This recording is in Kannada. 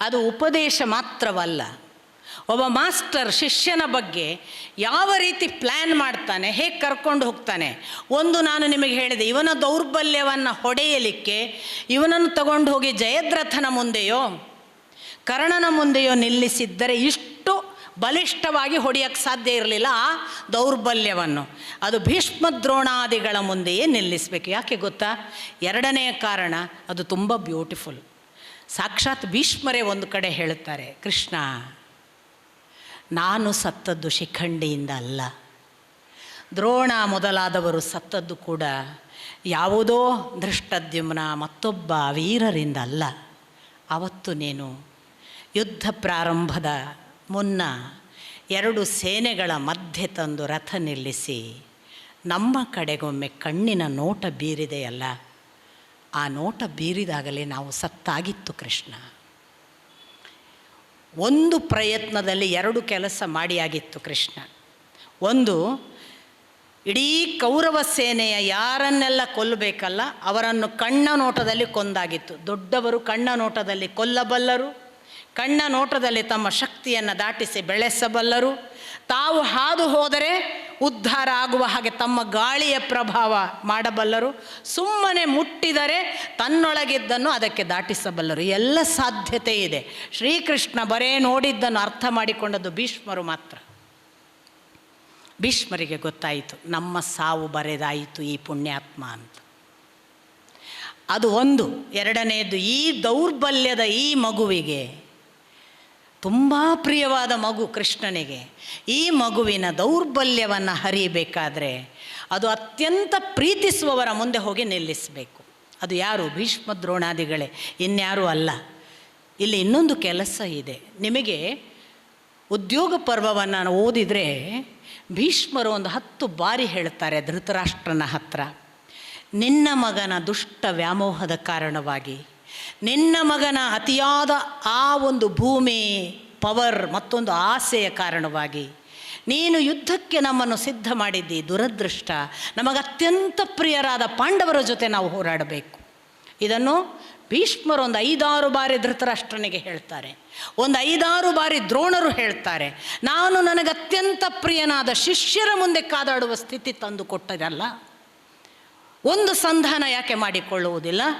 ಅದು ಉಪದೇಶ ಮಾತ್ರವಲ್ಲ. ಒಬ್ಬ ಮಾಸ್ಟರ್ ಶಿಷ್ಯನ ಬಗ್ಗೆ ಯಾವ ರೀತಿ ಪ್ಲ್ಯಾನ್ ಮಾಡ್ತಾನೆ, ಹೇಗೆ ಕರ್ಕೊಂಡು ಹೋಗ್ತಾನೆ, ಒಂದು ನಾನು ನಿಮಗೆ ಹೇಳಿದೆ, ಇವನ ದೌರ್ಬಲ್ಯವನ್ನು ಹೊಡೆಯಲಿಕ್ಕೆ ಇವನನ್ನು ತಗೊಂಡು ಹೋಗಿ ಜಯದ್ರಥನ ಮುಂದೆಯೋ, ಕರ್ಣನ ಮುಂದೆಯೋ ನಿಲ್ಲಿಸಿದ್ದರೆ ಇಷ್ಟು ಬಲಿಷ್ಠವಾಗಿ ಹೊಡೆಯಕ್ಕೆ ಸಾಧ್ಯ ಇರಲಿಲ್ಲ ಆ ದೌರ್ಬಲ್ಯವನ್ನು. ಅದು ಭೀಷ್ಮ ದ್ರೋಣಾದಿಗಳ ಮುಂದೆಯೇ ನಿಲ್ಲಿಸಬೇಕು. ಯಾಕೆ ಗೊತ್ತಾ? ಎರಡನೆಯ ಕಾರಣ, ಅದು ತುಂಬ ಬ್ಯೂಟಿಫುಲ್ ಸಾಕ್ಷಾತ್ ಭೀಷ್ಮರೇ ಒಂದು ಕಡೆ ಹೇಳುತ್ತಾರೆ, ಕೃಷ್ಣ, ನಾನು ಸತ್ತದ್ದು ಶಿಖಂಡಿಯಿಂದ ಅಲ್ಲ. ದ್ರೋಣ ಮೊದಲಾದವರು ಸತ್ತದ್ದು ಕೂಡ ಯಾವುದೋ ದೃಷ್ಟದ್ಯುಮ್ನ ಮತ್ತೊಬ್ಬ ವೀರರಿಂದ ಅಲ್ಲ. ಅವತ್ತು ನೀನು ಯುದ್ಧ ಪ್ರಾರಂಭದ ಮುನ್ನ ಎರಡು ಸೇನೆಗಳ ಮಧ್ಯೆ ತಂದು ರಥ ನಿಲ್ಲಿಸಿ ನಮ್ಮ ಕಡೆಗೊಮ್ಮೆ ಕಣ್ಣಿನ ನೋಟ ಬೀರಿದೆಯಲ್ಲ. ಆ ನೋಟ ಬೀರಿದಾಗಲೇ ನಾವು ಸತ್ತಾಗಿತ್ತು ಕೃಷ್ಣ. ಒಂದು ಪ್ರಯತ್ನದಲ್ಲಿ ಎರಡು ಕೆಲಸ ಮಾಡಿಯಾಗಿತ್ತು ಕೃಷ್ಣ. ಒಂದು, ಇಡೀ ಕೌರವ ಸೇನೆಯ ಯಾರನ್ನೆಲ್ಲ ಕೊಲ್ಲಬೇಕಲ್ಲ, ಅವರನ್ನು ಕಣ್ಣ ನೋಟದಲ್ಲಿ ಕೊಂದಾಗಿತ್ತು. ದೊಡ್ಡವರು ಕಣ್ಣ ನೋಟದಲ್ಲಿ ಕೊಲ್ಲಬಲ್ಲರು, ಕಣ್ಣ ನೋಟದಲ್ಲಿ ತಮ್ಮ ಶಕ್ತಿಯನ್ನು ದಾಟಿಸಿ ಬೆಳೆಸಬಲ್ಲರು. ತಾವು ಹಾದು ಹೋದರೆ ಉದ್ಧಾರ ಆಗುವ ಹಾಗೆ ತಮ್ಮ ಗಾಳಿಯ ಪ್ರಭಾವ ಮಾಡಬಲ್ಲರು. ಸುಮ್ಮನೆ ಮುಟ್ಟಿದರೆ ತನ್ನೊಳಗಿದ್ದನ್ನು ಅದಕ್ಕೆ ದಾಟಿಸಬಲ್ಲರು. ಎಲ್ಲ ಸಾಧ್ಯತೆ ಇದೆ. ಶ್ರೀಕೃಷ್ಣ ಬರೇ ನೋಡಿದ್ದನ್ನು ಅರ್ಥ ಮಾಡಿಕೊಂಡದ್ದು ಭೀಷ್ಮರು ಮಾತ್ರ. ಭೀಷ್ಮರಿಗೆ ಗೊತ್ತಾಯಿತು, ನಮ್ಮ ಸಾವು ಬರೆದಾಯಿತು ಈ ಪುಣ್ಯಾತ್ಮ ಅಂತ. ಅದು ಒಂದು. ಎರಡನೆಯದು ಈ ದೌರ್ಬಲ್ಯದ ಈ ಮಗುವಿಗೆ ತುಂಬ ಪ್ರಿಯವಾದ ಮಗು ಕೃಷ್ಣನಿಗೆ. ಈ ಮಗುವಿನ ದೌರ್ಬಲ್ಯವನ್ನು ಹರಿಯಬೇಕಾದ್ರೆ ಅದು ಅತ್ಯಂತ ಪ್ರೀತಿಸುವವರ ಮುಂದೆ ಹೋಗಿ ನಿಲ್ಲಿಸಬೇಕು. ಅದು ಯಾರು? ಭೀಷ್ಮ ದ್ರೋಣಾದಿಗಳೇ. ಇನ್ಯಾರೂ ಅಲ್ಲ. ಇಲ್ಲಿ ಇನ್ನೊಂದು ಕೆಲಸ ಇದೆ. ನಿಮಗೆ ಉದ್ಯೋಗ ಪರ್ವವನ್ನು ಓದಿದರೆ ಭೀಷ್ಮರು ಒಂದು ಹತ್ತು ಬಾರಿ ಹೇಳ್ತಾರೆ ಧೃತರಾಷ್ಟ್ರನ ಹತ್ರ. ನಿನ್ನ ಮಗನ ದುಷ್ಟ ವ್ಯಾಮೋಹದ ಕಾರಣವಾಗಿ. ನಿನ್ನ ಮಗನ ಅತಿಯಾದ ಆ ಒಂದು ಭೂಮಿ, ಪವರ್ ಮತ್ತೊಂದು ಆಸೆಯ ಕಾರಣವಾಗಿ. ನೀನು ಯುದ್ಧಕ್ಕೆ ನಮ್ಮನ್ನು ಸಿದ್ಧ ಮಾಡಿದ್ದಿ, ದುರದೃಷ್ಟ. ನಮಗೆ ಅತ್ಯಂತ ಪ್ರಿಯರಾದ ಪಾಂಡವರ ಜೊತೆ ನಾವು ಹೋರಾಡಬೇಕು. ಇದನ್ನು ಭೀಷ್ಮರು ಒಂದು ಐದಾರು ಬಾರಿ ಧೃತರಾಷ್ಟ್ರನಿಗೆ ಹೇಳ್ತಾರೆ. ಒಂದು ಐದಾರು ಬಾರಿ ದ್ರೋಣರು ಹೇಳ್ತಾರೆ. ನಾನು ನನಗೆ ಅತ್ಯಂತ ಪ್ರಿಯನಾದ ಶಿಷ್ಯರ ಮುಂದೆ ಕಾದಾಡುವ ಸ್ಥಿತಿ ತಂದು ಕೊಟ್ಟದಲ್ಲ ಒಂದು ಸಂಧಾನ ಯಾಕೆ ಮಾಡಿಕೊಳ್ಳುವುದಿಲ್ಲ?